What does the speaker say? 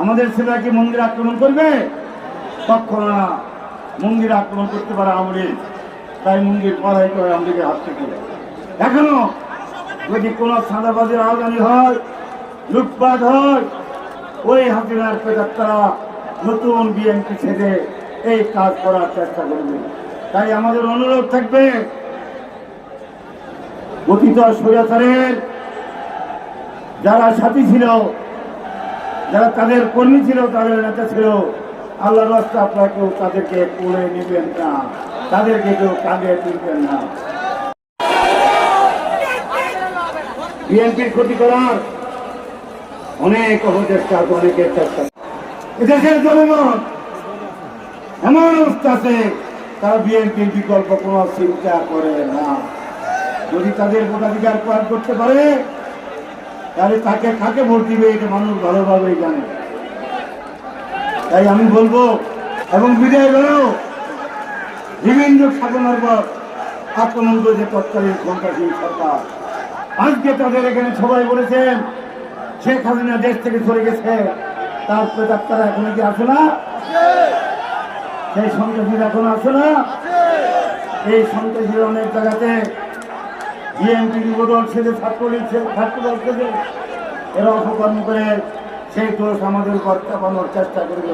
আমাদের ছেলেরা কি মন্দির আক্রমণ করবে? কখনো না। মন্দির আক্রমণ করতে পারে আমরি তাই মন্দির পড়াই করে আমাদেরকে হাত থেকে এখনও যদি কোনো সাদাবাজির আওয়াজানি হয়, লুটপাট হয়, ওই হাসিনার তারা নতুন বিএনপি ছেড়ে এই কাজ করার চেষ্টা করবে। তাই আমাদের অনুরোধ থাকবে, অতীত স্বৈরাচারের যারা সাথী ছিল যারা তাদের কর্মী ছিল, তাদের নেতা ছিল, আল্লাহর রাস্তা আপনারা কেউ তাদেরকে কোলে নেবেন না। তাদেরকে কেউ কাঁধে তুলবেন না। বিএনপির ক্ষতি করার অনেক অপচেষ্টা অনেকের চেষ্টা এদেশের জনগণ এমন অবস্থা আছে, তারা বিএনপির বিকল্প কোনো চিন্তা করে না। যদি তাদের ভোটাধিকার প্রয়োগ করতে পারে তাহলে তাকে কাকে ভোট দিবে এটা মানুষ ভালোভাবেই জানে। তাই আমি বলব, এবং বিদায় বেরো বিভিন্ন সাধনার পর আক্রমণ করেছে তৎকালীন ক্ষমতাসীন সরকার, আজকে তাদের এখানে সবাই বলেছেন, শেখ হাসিনা দেশ থেকে চলে গেছে, তার প্রেতাত্মারা এখনও কি আসে না? সেই সন্ত্রাসীরা এখন আসে না? এই সন্ত্রাসীরা অনেক জায়গাতে বিএনপি যুবদল সেজে ছাত্রলীগ সে- ছাত্রদল এরা অপকর্ম করে সেই দোষ আমাদের কর্তা চেষ্টা করবে